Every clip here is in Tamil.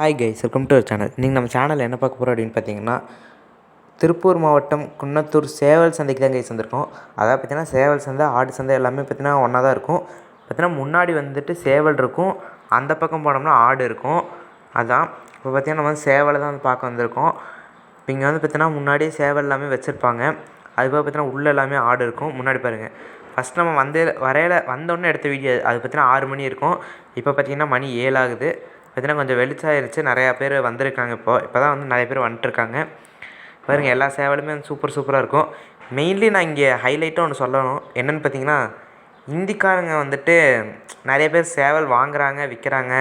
Hi guys welcome to channel நீங்கள் நம்ம சேனலில் என்ன பார்க்க போகிறோம் அப்படின்னு பார்த்தீங்கன்னா திருப்பூர் மாவட்டம் குன்னத்தூர் சேவல் சந்தைக்கு தான் கைஸ் வந்திருக்கோம். அதாவது பார்த்தீங்கன்னா சேவல் சந்தை ஆடு சந்தை எல்லாமே பார்த்திங்கன்னா ஒன்றா தான் இருக்கும். பார்த்திங்கன்னா முன்னாடி வந்துட்டு சேவல் இருக்கும். அந்த பக்கம் போனோம்னா ஆடு இருக்கும். அதான் இப்போ பார்த்தீங்கன்னா நம்ம வந்து சேவலை தான் வந்து பார்க்க வந்திருக்கோம். இப்போ இங்கே வந்து பார்த்தீங்கன்னா முன்னாடியே சேவல் எல்லாமே வச்சுருப்பாங்க. அதுபோக பார்த்திங்கன்னா உள்ளே எல்லாமே ஆடு இருக்கும். முன்னாடி பாருங்கள் ஃபஸ்ட் நம்ம வந்து வரையில வந்தோடனே எடுத்த வீடியோ அது பார்த்திங்கன்னா ஆறு மணி இருக்கும். இப்போ பார்த்தீங்கன்னா மணி ஏழாகுது பார்த்தீங்கன்னா கொஞ்சம் வெளிச்சாயிருச்சு. நிறையா பேர் வந்திருக்காங்க இப்போ. இப்போ தான் வந்து நிறைய பேர் வந்துட்டுருக்காங்க. பாருங்கள் எல்லா சேவலுமே வந்து சூப்பர் சூப்பராக இருக்கும். மெயின்லி நான் இங்கே ஹைலைட்டாக ஒன்று சொல்லணும். என்னென்னு பார்த்தீங்கன்னா இந்திக்காரங்க வந்துட்டு நிறைய பேர் சேவல் வாங்குகிறாங்க விற்கிறாங்க.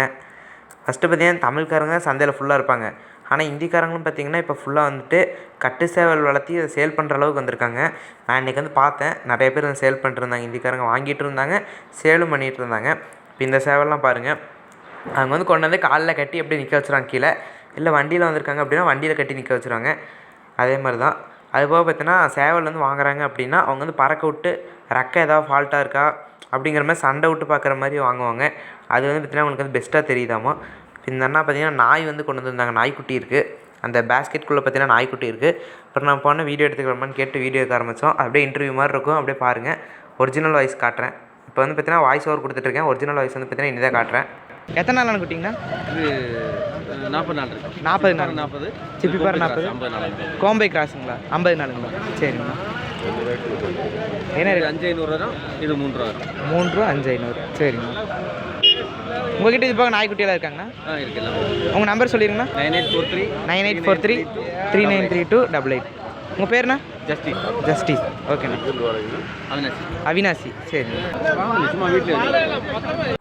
ஃபஸ்ட்டு பார்த்தீங்கன்னா தமிழ்காரங்க சந்தையில் ஃபுல்லாக இருப்பாங்க. ஆனால் இந்திக்காரங்களும் பார்த்தீங்கன்னா இப்போ ஃபுல்லாக வந்துட்டு கட்டு சேவல் வளர்த்தி அதை சேல் பண்ணுற அளவுக்கு வந்திருக்காங்க. நான் இன்றைக்கி வந்து பார்த்தேன். நிறைய பேர் வந்து சேல் பண்ணிட்டுருந்தாங்க இந்திக்காரங்க வாங்கிட்டு இருந்தாங்க. சேலும் பண்ணிகிட்டு இருந்தாங்க. இப்போ இந்த சேவல்லாம் பாருங்கள் அவங்க வந்து கொண்டு வந்து காலில் கட்டி அப்படியே நிற்க வச்சுருவாங்க கீழே? இல்லை வண்டியில் வந்திருக்காங்க அப்படின்னா வண்டியில் கட்டி நிற்க வச்சுருவாங்க. அதே மாதிரி தான் அதுபோக பார்த்தீங்கன்னா சேவல் வந்து வாங்குறாங்க அப்படின்னா அவங்க வந்து பறக்க விட்டு ரெக்கை ஏதாவது ஃபால்ட்டாக இருக்கா? அப்படிங்கிற மாதிரி சண்டை விட்டு பார்க்குற மாதிரி வாங்குவாங்க. அது வந்து பார்த்தீங்கன்னா அவங்களுக்கு வந்து பெஸ்ட்டாக தெரியுதாமா? இந்த அண்ணா பார்த்தீங்கன்னா நாய் வந்து கொண்டு வந்திருந்தாங்க. நாய்க்குட்டி இருக்குது அந்த பேஸ்கெட்குள்ளே பார்த்தீங்கன்னா நாய்க்குட்டி இருக்குது அப்புறம் நான் போன வீடியோ எடுத்துக்கிறோமான்னு கேட்டு வீடியோ எடுக்க ஆரம்பித்தோம் அப்படியே இன்டர்வியூ மாதிரி இருக்கும். அப்படியே பாருங்கள் ஒரிஜினல் வாய்ஸ் காட்டுறேன். இப்போ வந்து பார்த்தீங்கன்னா வாய்ஸ் ஓவர் கொடுத்துட்ருக்கேன் ஒரிஜினல் வாய்ஸ் வந்து பார்த்தீங்கன்னா இனி தான் காட்டுறேன். எத்தனை நாள் குட்டிங்கண்ணா இது நாற்பது நாள் இருக்கு. நாற்பது நாள். நாற்பது. சிப்பிப்பாறை நாற்பது. ஐம்பது கோம்பை கிராஸுங்களா? ஐம்பது நாளுங்களா? சரிங்கண்ணா என்ன இது அஞ்சு ஐநூறு வரும் இது மூன்று ரூபா வரும். மூணு ரூபா அஞ்சு ஐநூறு. சரிங்கண்ணா உங்ககிட்ட இது போக நாய்க்குட்டியெல்லாம் இருக்காங்கண்ணா ஆ இருக்கு எல்லாம் உங்கள் number சொல்லிடுங்கண்ணா nine eight four three nine eight four three three nine three two double eight. உங்கள் பேருண்ணா ஜஸ்டி. ஜஸ்டிஸ் ஓகேண்ணா. அவினாசி. அவினாசி. வீட்டில்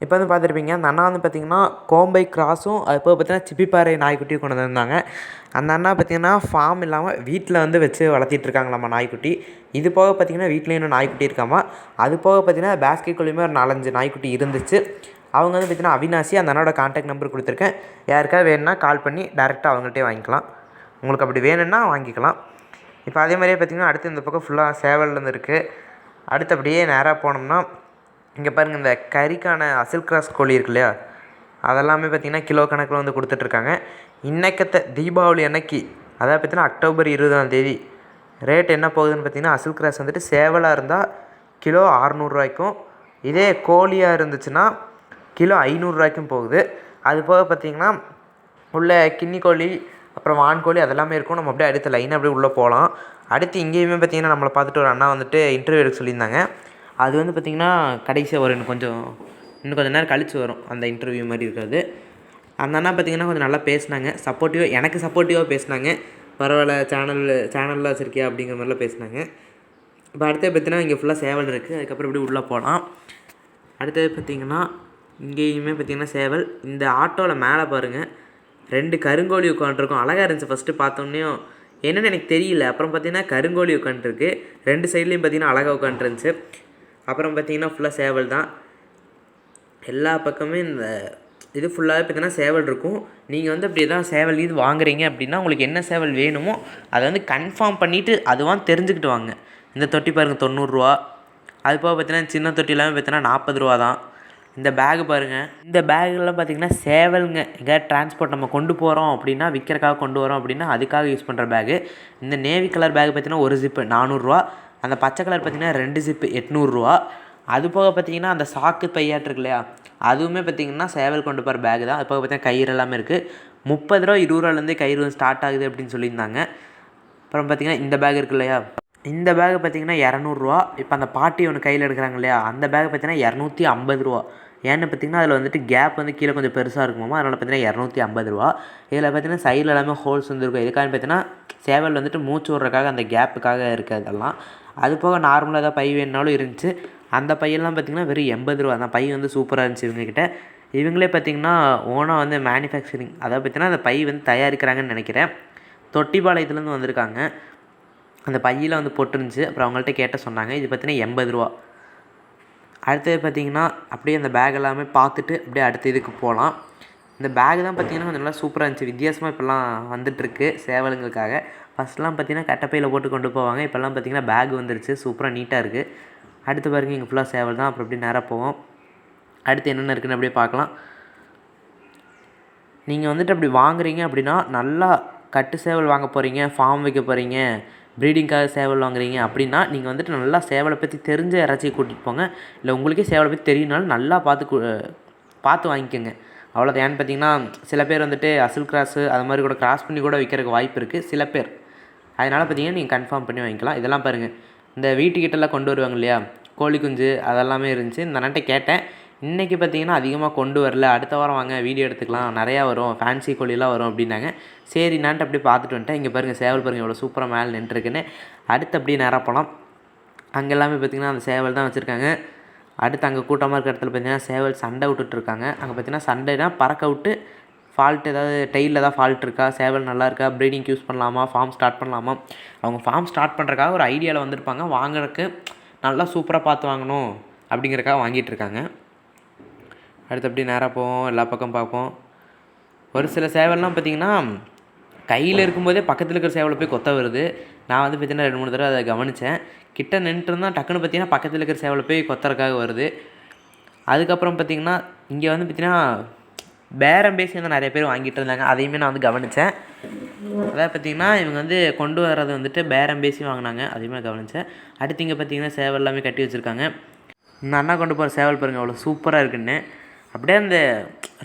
இப்போ வந்து பார்த்துருப்பீங்க அந்த அண்ணா வந்து பார்த்திங்கன்னா கோம்பை கிராஸும் அது போக பார்த்தீங்கன்னா சிப்பிப்பாறை நாய்க்குட்டியும் கொண்டு வந்திருந்தாங்க. அந்த அண்ணா பார்த்திங்கன்னா ஃபார்ம் இல்லாமல் வீட்டில் வந்து வச்சு வளர்த்திட்டு இருக்காங்களாம்மா நாய்க்குட்டி. இது போக பார்த்திங்கன்னா வீட்லேயும் இன்னும் நாய்க்குட்டி இருக்காமா? அது போக பார்த்திங்கன்னா பேஸ்கெட்குள்ளேயுமே ஒரு நாலஞ்சு நாய்க்குட்டி இருந்துச்சு. அவங்க வந்து பார்த்திங்கன்னா அவினாசி அந்த அண்ணாவோட கான்டாக்ட் நம்பர் கொடுத்துருக்கேன். யாருக்காவது வேணும்னா கால் பண்ணி டேரெக்டாக அவங்கள்ட்டே வாங்கிக்கலாம். உங்களுக்கு அப்படி வேணும்னா வாங்கிக்கலாம். இப்போ அதே மாதிரியே பார்த்திங்கன்னா அடுத்து இந்த பக்கம் ஃபுல்லாக சேவல்லேருந்து இருக்குது அடுத்து அப்படியே நேராக போனோம்னா இங்கே பாருங்கள் இந்த கறிக்கான அசில் கிராஸ் கோழி இருக்கு இல்லையா? அதெல்லாமே பார்த்திங்கன்னா கிலோ கணக்கில் வந்து கொடுத்துட்ருக்காங்க. இன்னைக்கத்த தீபாவளி அன்னைக்கு அதாவது பார்த்திங்கன்னா அக்டோபர் இருபதாம் தேதி ரேட் என்ன போகுதுன்னு பார்த்திங்கன்னா அசில் கிராஸ் வந்துட்டு சேவலாக இருந்தால் கிலோ அறநூறுவாய்க்கும் இதே கோழியாக இருந்துச்சுன்னா கிலோ ஐநூறுரூவாய்க்கும் போகுது. அது போக பார்த்திங்கன்னா உள்ள கின்னி கோழி அப்புறம் வான்கோழி அதெல்லாமே இருக்கும். நம்ம அப்படியே அடுத்த லைனாக அப்படியே உள்ளே போகலாம் அடுத்து இங்கேயுமே பார்த்திங்கன்னா நம்மளை பார்த்துட்டு ஒரு அண்ணா வந்துட்டு இன்டர்வியூ எடுக்க சொல்லியிருந்தாங்க. அது வந்து பார்த்திங்கன்னா கடைசியாக வரும் இன்னும் கொஞ்சம் இன்னும் கொஞ்சம் நேரம் கழித்து வரும். அந்த இன்டர்வியூ மாதிரி இருக்காது அந்த அண்ணா பார்த்திங்கன்னா கொஞ்சம் நல்லா பேசினாங்க. சப்போர்ட்டிவாக எனக்கு சப்போர்ட்டிவாக பேசினாங்க. பரவாயில்ல சேனல் சேனலில் வச்சுருக்கியா அப்படிங்கிற மாதிரிலாம் பேசினாங்க. இப்போ அடுத்தது பார்த்தீங்கன்னா இங்கே ஃபுல்லாக சேவல் இருக்குது அதுக்கப்புறம் இப்படி உள்ளே போகலாம் அடுத்தது பார்த்திங்கன்னா இங்கேயுமே பார்த்திங்கன்னா சேவல். இந்த ஆட்டோவில் மேலே பாருங்கள் ரெண்டு கருங்கோழி உட்காண்ட்ருக்கும் அழகாக இருந்துச்சு ஃபஸ்ட்டு பார்த்தோன்னே. என்னென்னு எனக்கு தெரியல. அப்புறம் பார்த்தீங்கன்னா கருங்கோழி உட்காண்ட்ருக்கு ரெண்டு சைட்லேயும் பார்த்தீங்கன்னா அழகாக உட்காண்ட்ருந்துச்சு அப்புறம் பார்த்தீங்கன்னா ஃபுல்லாக சேவல் தான். எல்லா பக்கமே இந்த இது ஃபுல்லாகவே பார்த்தீங்கன்னா சேவல் இருக்கும். நீங்கள் வந்து அப்படி எதாவது சேவல் இது வாங்குறீங்க அப்படின்னா உங்களுக்கு என்ன சேவல் வேணுமோ அதை வந்து கன்ஃபார்ம் பண்ணிவிட்டு அதுவான் தெரிஞ்சுக்கிட்டு வாங்க. இந்த தொட்டி பாருங்கள் தொண்ணூறுரூவா அது போக பார்த்தீங்கன்னா சின்ன தொட்டி எல்லாமே பார்த்தீங்கன்னா நாற்பது ரூபா தான். இந்த பேகு பாருங்கள் இந்த பேகுலாம் பார்த்தீங்கன்னா சேவலுங்க. எங்கேயாவது டிரான்ஸ்போர்ட் நம்ம கொண்டு போகிறோம் அப்படின்னா விற்கிறக்காக கொண்டு வரோம் அப்படின்னா அதுக்காக யூஸ் பண்ணுற பேகு இந்த நேவி கலர் பேக் பார்த்தீங்கன்னா ஒரு ஜிப்பு நானூறுரூவா அந்த பச்சை கலர் பார்த்தீங்கன்னா ரெண்டு ஜிப்பு எட்நூறுரூவா அது போக பார்த்தீங்கன்னா அந்த சாக்கு பையாட்டு இருக்கு இல்லையா? அதுவுமே பார்த்தீங்கன்னா சேவல் கொண்டு போகிற பேக் தான். அது போக பார்த்தீங்கன்னா கயிறு எல்லாமே இருக்குது முப்பது ரூபா இருபது ரூபாலேருந்தே கயிறு வந்து ஸ்டார்ட் ஆகுது அப்படின்னு சொல்லியிருந்தாங்க. அப்புறம் பார்த்தீங்கன்னா இந்த பேக் இருக்கு இல்லையா? இந்த பேக் பார்த்தீங்கன்னா இரநூறுவா. இப்போ அந்த பாட்டி ஒன்று கையில் எடுக்கிறாங்க இல்லையா? அந்த பேக் பார்த்தீங்கன்னா இரநூத்தி ஐம்பது ரூபா. ஏன்னு பார்த்தீங்கன்னா அதில் வந்துட்டு கேப் வந்து கீழே கொஞ்சம் பெருசாக இருக்குமாமா அதனால் பார்த்தீங்கன்னா இரநூத்தி ஐம்பது ரூபா. இதில் பார்த்தீங்கன்னா சைடில் எல்லாமே ஹோல்ஸ் வந்துருக்கும் இதுக்காக பார்த்தீங்கன்னா சேவல் வந்துட்டு மூச்சு விட்றக்காக அந்த கேப்புக்காக இருக்குது அதெல்லாம். அது போக நார்மலாக ஏதாவது பை வேணுனாலும் இருந்துச்சு. அந்த பையெல்லாம் பார்த்திங்கன்னா வெறும் எண்பது ரூபா. அந்த பை வந்து சூப்பராக இருந்துச்சு இவங்கக்கிட்ட இவங்களே பார்த்திங்கன்னா ஓனாக வந்து மேனுஃபேக்சரிங் அதாவது பார்த்திங்கன்னா அந்த பை வந்து தயாரிக்கிறாங்கன்னு நினைக்கிறேன். தொட்டிப்பாளையத்துலேருந்து வந்திருக்காங்க. அந்த பையில் வந்து போட்டுருந்துச்சு. அப்புறம் அவங்கள்ட்ட கேட்ட சொன்னாங்க இது பார்த்தீங்கன்னா எண்பது ரூபா. அடுத்தது பார்த்திங்கன்னா அப்படியே அந்த பேக் எல்லாமே பார்த்துட்டு அப்படியே அடுத்த இதுக்கு போகலாம். இந்த பேக் தான் பார்த்திங்கன்னா கொஞ்சம் நல்லா சூப்பராக இருந்துச்சு. வித்தியாசமாக இப்போல்லாம் வந்துட்டுருக்கு சேவலுங்களுக்காக. ஃபஸ்ட்லாம் பார்த்திங்கன்னா கட்டப்பையில் போட்டு கொண்டு போவாங்க. இப்போல்லாம் பார்த்திங்கன்னா பேக் வந்துருச்சு. சூப்பராக நீட்டாக இருக்குது அடுத்து பாருங்க இங்கே ஃபுல்லாக சேவல் தான். அப்புறம் அப்படியே நேராக போவோம். அடுத்து என்னென்ன இருக்குன்னு அப்படியே பார்க்கலாம். நீங்கள் வந்துட்டு அப்படி வாங்குறீங்க அப்படின்னா நல்லா கட்டு சேவல் வாங்க போகிறீங்க ஃபார்ம் வைக்க போகிறீங்க ப்ரீடிங்காக சேவல் வாங்குறீங்க அப்படின்னா நீங்கள் வந்துட்டு நல்லா சேவலை பற்றி தெரிஞ்ச யாராச்சும் கூட்டிகிட்டு போங்க. இல்லை உங்களுக்கே சேவலை பற்றி தெரியுனாலும் நல்லா பார்த்து பார்த்து வாங்கிக்கோங்க. அவ்வளோதான் ஏன்னு பார்த்தீங்கன்னா சில பேர் வந்துட்டு அசல் கிராஸு அது மாதிரி கூட கிராஸ் பண்ணி கூட விற்கிறதுக்கு வாய்ப்பு இருக்குது சில பேர். அதனால் பார்த்தீங்கன்னா நீங்கள் கன்ஃபார்ம் பண்ணி வாங்கிக்கலாம். இதெல்லாம் பாருங்கள் இந்த வீட்டுக்கிட்டலாம் கொண்டு வருவாங்க இல்லையா? கோழி குஞ்சு அதெல்லாமே இருந்துச்சு. இந்த அண்ணன்ட்ட கேட்டேன். இன்றைக்கி பார்த்தீங்கன்னா அதிகமாக கொண்டு வரல. அடுத்த வாரம் வாங்க வீடியோ எடுத்துக்கலாம். நிறையா வரும். ஃபேன்சி கோழிலாம் வரும் அப்படின்னாங்க. சரி நான்ட்டு அப்படியே பார்த்துட்டு வந்துட்டேன். இங்கே பாருங்கள் சேவல் பாருங்கள் எவ்வளோ சூப்பராக மேலே நின்றுருக்குன்னு. அடுத்து அப்படியே நேராக போகலாம் அங்கே எல்லாமே பார்த்திங்கன்னா அந்த சேவல் தான் வச்சுருக்காங்க. அடுத்து அங்கே கூட்டமாக இருக்கிற இடத்துல பார்த்தீங்கன்னா சேவல் சண்டை விட்டுட்ருக்காங்க அங்கே பார்த்தீங்கன்னா சண்டைனா பறக்க விட்டு ஃபால்ட் ஏதாவது டெய்லில் தான் ஃபால்ட் இருக்கா? சேவல் நல்லா இருக்கா? ப்ரீடிங் யூஸ் பண்ணலாமா? ஃபார்ம் ஸ்டார்ட் பண்ணலாமா? அவங்க ஃபார்ம் ஸ்டார்ட் பண்ணுறக்காக ஒரு ஐடியாவில் வந்திருப்பாங்க. வாங்குறதுக்கு நல்லா சூப்பராக பார்த்து வாங்கணும் அப்படிங்கிறக்காக வாங்கிட்டு இருக்காங்க. அடுத்து அப்படியே நேராக போவோம் எல்லா பக்கம் பார்ப்போம். ஒரு சில சேவல்லாம் பார்த்தீங்கன்னா கையில் இருக்கும்போதே பக்கத்தில் இருக்கிற சேவலை போய் கொத்த வருது. நான் வந்து பார்த்தீங்கன்னா ரெண்டு மூணு தடவை அதை கவனித்தேன் கிட்ட நின்றுட்டு இருந்தால் டக்குன்னு பார்த்தீங்கன்னா பக்கத்தில் இருக்கிற சேவலை போய் கொத்தறக்காக வருது. அதுக்கப்புறம் பார்த்தீங்கன்னா இங்கே வந்து பார்த்தீங்கன்னா பேரம் பேசி வந்து நிறைய பேர் வாங்கிட்டு இருந்தாங்க. அதையுமே நான் வந்து கவனித்தேன் அதாவது பார்த்தீங்கன்னா இவங்க வந்து கொண்டு வர்றது வந்துட்டு பேரம் பேசி வாங்கினாங்க. அதையுமே கவனித்தேன் அடுத்து இங்கே பார்த்தீங்கன்னா சேவல் எல்லாமே கட்டி வச்சுருக்காங்க. இந்த அண்ணா கொண்டு போகிற சேவல் பாருங்கள் அவ்வளோ சூப்பராக இருக்குன்னு. அப்படியே அந்த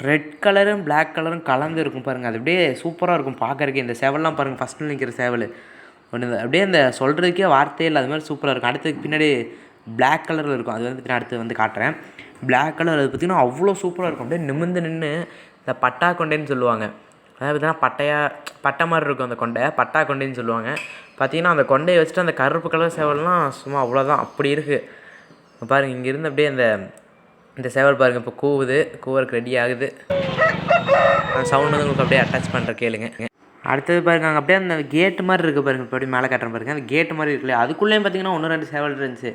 ரெட் கலரும் பிளாக் கலரும் கலந்து இருக்கும் பாருங்கள் அது அப்படியே சூப்பராக இருக்கும் பார்க்கறதுக்கு. இந்த சேவல்லாம் பாருங்கள் ஃபஸ்ட்டில் நிற்கிற சேவல். ஒன்று அப்படியே அந்த சொல்கிறதுக்கே வார்த்தையே இல்லை அது மாதிரி சூப்பராக இருக்கும். அடுத்ததுக்கு பின்னாடி பிளாக் கலரில் இருக்கும். அது வந்து நான் அடுத்து வந்து காட்டுறேன். பிளாக் கலர் அது பார்த்திங்கன்னா அவ்வளோ சூப்பராக இருக்கும். அப்படியே நிமிர்ந்து நின்று இந்த பட்டா கொண்டைன்னு சொல்லுவாங்க. அதாவது பார்த்தீங்கன்னா பட்டையா பட்டை மாதிரி இருக்கும் அந்த கொண்டை. பட்டா கொண்டைன்னு சொல்லுவாங்க. பார்த்தீங்கன்னா அந்த கொண்டையை வச்சுட்டு அந்த கருப்பு கலர் சேவல்லாம் சும்மா அவ்வளோதான் அப்படி இருக்குது பாருங்கள் இங்கேருந்து அப்படியே அந்த இந்த சேவல் பாருங்கள் இப்போ கூவுது கூவருக்கு ரெடி ஆகுது. அந்த சவுண்ட் வந்து உங்களுக்கு அப்படியே அட்டாச் பண்ணுற கேளுங்க. அடுத்தது பாருங்க அங்கே அப்படியே அந்த கேட்டு மாதிரி இருக்குது பாருங்க இப்போ அப்படியே மேலே கட்டுறேன் பாருங்க. அந்த கேட்டு மாதிரி இருக்குல்ல அதுக்குள்ளேயும் பார்த்தீங்கன்னா ஒன்று ரெண்டு சேவல் இருந்துச்சு.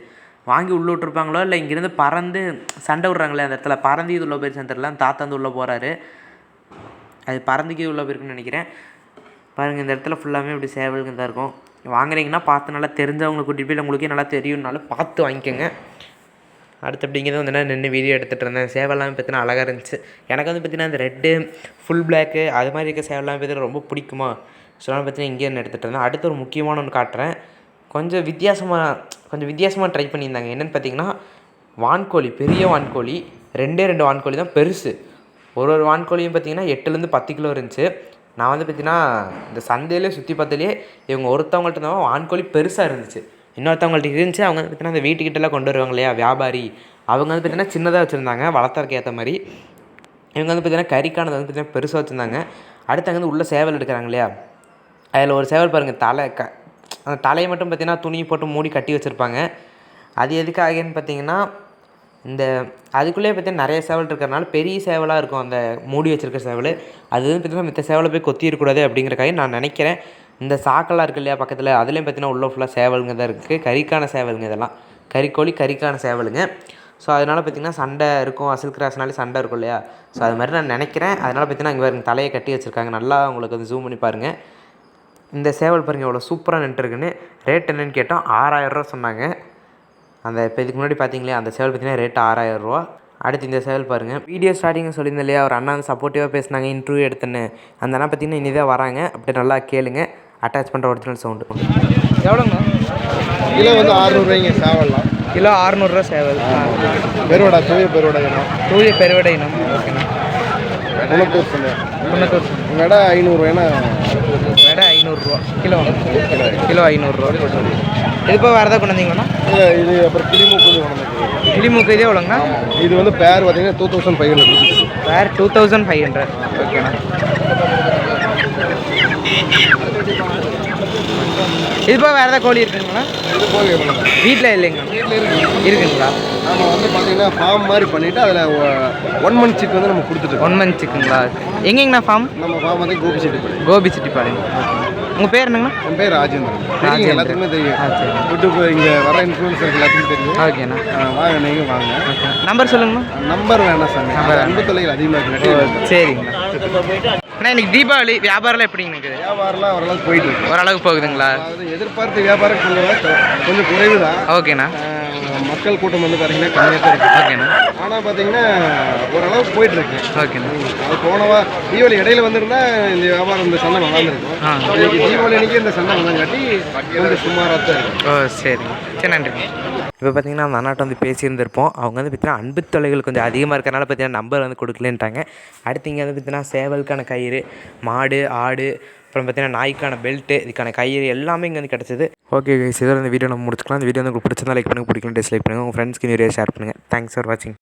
வாங்கி உள்ளே விட்ருப்பாங்களோ இல்லை இங்கேருந்து பறந்து சண்டை விட்றாங்களே அந்த இடத்துல. பறந்து இது உள்ள போயிருச்சு தெரியல தாத்தா வந்து உள்ளே போகிறாரு அது பறந்துக்கு உள்ள போயிருக்குன்னு நினைக்கிறேன். பாருங்கள் இந்த இடத்துல ஃபுல்லாமே இப்படி சேவலுங்க தான் இருக்கும். வாங்குறீங்கன்னா பார்த்து நல்லா தெரிஞ்சவங்களை கூட்டிகிட்டு போய் உங்களுக்கே நல்லா தெரியும்னாலும் பார்த்து வாங்கிக்கோங்க. அடுத்து அப்படிங்கிறது வந்து நான் நின்று வீடியோ எடுத்துகிட்டு இருந்தேன். சேவெல்லாம் பார்த்தீங்கன்னா அழகாக இருந்துச்சு. எனக்கு வந்து பார்த்தீங்கன்னா அந்த ரெட்டு ஃபுல் பிளாக்கு அது மாதிரி இருக்க சேவெல்லாம் பார்த்தீங்கன்னா ரொம்ப பிடிக்குமா? ஸோ நான் பார்த்தீங்கன்னா இங்கே இருந்து எடுத்துகிட்டு இருந்தேன். அடுத்து ஒரு முக்கியமான ஒன்று காட்டுறேன். கொஞ்சம் வித்தியாசமாக கொஞ்சம் வித்தியாசமாக ட்ரை பண்ணியிருந்தாங்க. என்னென்னு பார்த்தீங்கன்னா வான்கோழி பெரிய வான்கோழி. ரெண்டே ரெண்டு வான்கோழி தான் பெருசு. ஒரு ஒரு வான்கோழியும் பார்த்தீங்கன்னா எட்டுலேருந்து பத்து கிலோ இருந்துச்சு. நான் வந்து பார்த்தீங்கன்னா இந்த சந்தையிலே சுற்றி பார்த்ததுலேயே இவங்க ஒருத்தவங்கள்ட்ட தான் வான்கோழி பெருசாக இருந்துச்சு. இன்னொருத்தவங்கள்ட்ட இருந்துச்சு அவங்க வந்து பார்த்தீங்கன்னா அந்த வீட்டுக்கிட்டலாம் கொண்டு வருவாங்க இல்லையா வியாபாரி. அவங்க வந்து பார்த்தீங்கன்னா சின்னதாக வச்சுருந்தாங்க வளர்த்தறக்கு ஏற்ற மாதிரி. இவங்க வந்து பார்த்தீங்கன்னா கறிக்கானது வந்து பார்த்தீங்கன்னா பெருசாக வச்சுருந்தாங்க. அடுத்து அங்கே வந்து உள்ளே சேவல் எடுக்கிறாங்க இல்லையா அதில் ஒரு சேவல் பாருங்கள் தலை க அந்த தலையை மட்டும் பார்த்தீங்கன்னா துணி போட்டு மூடி கட்டி வச்சுருப்பாங்க. அது எதுக்காகன்னு பார்த்தீங்கன்னா இந்த அதுக்குள்ளேயே பார்த்தீங்கன்னா நிறைய சேவல் இருக்கிறனால பெரிய சேவலாக இருக்கும் அந்த மூடி வச்சுருக்க சேவல். அது வந்து பார்த்தீங்கன்னா மித்த சேவலை போய் கொத்திடக்கூடாது அப்படிங்கிறக்காக நான் நினைக்கிறேன். இந்த சாக்கெல்லாம் இருக்கு இல்லையா பக்கத்தில் அதுலேயும் பார்த்தீங்கன்னா உள்ளே ஃபுல்லாக சேவலுங்க தான் இருக்குது கறிக்கான சேவலுங்க இதெல்லாம். கறிக்கோழி கறிக்கான சேவலுங்க. ஸோ அதனால் பார்த்தீங்கன்னா சண்டை இருக்கும். அசில் கிராஸ்னாலே சண்டை இருக்கும் இல்லையா? ஸோ அது மாதிரி நான் நினைக்கிறேன். அதனால் பார்த்தீங்கன்னா இங்கே பாருங்க தலையை கட்டி வச்சுருக்காங்க. நல்லா உங்களுக்கு வந்து ஜூம் பண்ணி பாருங்கள் இந்த சேவல் பாருங்கள் எவ்வளோ சூப்பராக நின்றுருக்குன்னு ரேட் என்னென்னு கேட்டோம். ஆறாயிரரூவா சொன்னாங்க. அந்த இப்போ இதுக்கு முன்னாடி பார்த்தீங்களே அந்த சேவல் பார்த்தீங்கன்னா ரேட் ஆறாயிரரூவா அடுத்து இந்த சேவல் பாருங்கள் வீடியோ ஸ்டார்டிங் சொல்லியிருந்தேன் இல்லையா? ஒரு அண்ணா வந்து சப்போர்ட்டிவாக பேசினாங்க இன்டர்வியூ எடுத்தேன்னு. அந்த அண்ணா பார்த்தீங்கன்னா இனி தான் வராங்க. அப்படி நல்லா கேளுங்கள் அட்டாச் பண்ணுற ஒரிஜினல் சவுண்டு. எவ்வளோங்க? கிலோ வந்து அறுநூறுவாய்ங்க சேவல்லாம். கிலோ அறநூறுரூவா சேவல். பெருவடா தூய பெருவடா இனம் தூய பெருவடை இனம் ஓகேண்ணா. குணத்தூர் சொன்னேன். தொண்ணூத்தூர் உங்களோட ஐநூறுரூவாய்னா விட ஐநூறுரூவா. கிலோ. கிலோ ஐநூறுரூவா. இது இப்போ வேறு எதாவது கொண்டு வந்தீங்களாண்ணா? இல்லை இது அப்புறம் கிளிமூக்கு வந்து கொண்டு கிளிமூக்கு இதே எவ்வளோங்கண்ணா? இது வந்து பேர் பார்த்தீங்கன்னா டூ தௌசண்ட் ஃபைவ் ஹண்ட்ரட் வேறு டூ தௌசண்ட் ஃபைவ் ஹண்ட்ரட் ஓகேண்ணா. இது இப்போ வேறு ஏதாவது கோழி இருக்குங்களா? இது போக வீட்டில் இல்லைங்க. இருக்குங்களா? நம்ம வந்து பார்த்தீங்கன்னா ஃபார்ம் மாதிரி பண்ணிவிட்டு அதில் ஒன் மந்த் சிக் வந்து நம்ம கொடுத்துட்டு ஒன் மந்த் சிக்குங்களா எங்கேங்கண்ணா ஃபார்ம் நம்ம ஃபார்ம் வந்து கோபி செட்டி பண்ணி கோபி செட்டிப்பாளையம் உங்கள் பேர் என்னங்கண்ணா? என் பேர் ராஜேந்திரன். எல்லாத்துக்குமே தெரியும். சரி. யூடியூப் இங்கே வர இன்ஃப்ளூன்சர் எல்லாத்துக்கும் தெரியும். ஓகேண்ணா. வாங்க நீங்கள் வாங்க. நம்பர் சொல்லுங்கண்ணா. நம்பர் வேணாம் சார் Number அன்பு தொலைகள் அதிகமாக இருக்கு. சரிங்கண்ணா. அண்ணா இன்னைக்கு தீபாவளி வியாபாரம்லாம் எப்படிங்க இருக்குது வியாபாரம்லாம் ஓரளவுக்கு போயிட்டு இருக்கு. ஓரளவுக்கு போகுதுங்களா? அதாவது எதிர்பார்த்த வியாபாரம் கொஞ்சம் கொஞ்சம் குறைவு தான் ஓகேண்ணா மக்கள் கூட்டம் வந்து பார்த்தீங்கன்னா கம்மியாக தான் இருக்குது ஓகேண்ணா. ஆனால் பார்த்தீங்கன்னா ஓரளவுக்கு போயிட்டு இருக்கு. ஓகேண்ணா. அது போனவா தீபாவளி இடையில வந்திருந்தா இந்த வியாபாரம் இந்த சந்தை நல்லா இருந்திருக்கும். இன்னைக்கு தீபாவளி அன்னைக்கு இந்த சந்தை வந்தங்காட்டி கொஞ்சம் சுமாராக தான் இருக்கு. ஓ சரிங்க. சரி நன்றிங்க. இப்போ பார்த்தீங்கன்னா அந்த அண்ணாட்ட வந்து பேசியிருந்திருப்போம். அவங்க வந்து பார்த்திங்கன்னா அன்பு தொலைகள் கொஞ்சம் அதிகமாக இருக்கிறனால பார்த்தீங்கன்னா நம்பர் வந்து கொடுக்கலன்ட்டாங்க. அடுத்து இங்கே வந்து பார்த்திங்கன்னா சேவலுக்கான கயிறு மாடு ஆடு அப்புறம் பார்த்தீங்கன்னா நாய்க்கான பெல்ட்டு இதுக்கான கயிறு எல்லாமே இங்கே வந்து கிடச்சிது. ஓகே கைஸ் இதோட இந்த வீடியோ நம்ம முடிச்சுக்கலாம். இந்த வீடியோ வந்து உங்களுக்கு பிடிச்சிருந்தா லைக் பண்ணுங்கள் பிடிக்கலாம் டிஸ்லைக் பண்ணுங்கள் உங்கள் ஃப்ரெண்ட்ஸ்க்கு நிறைய ஷேர் பண்ணுங்கள் தேங்க்ஸ் ஃபார் வாட்சிங்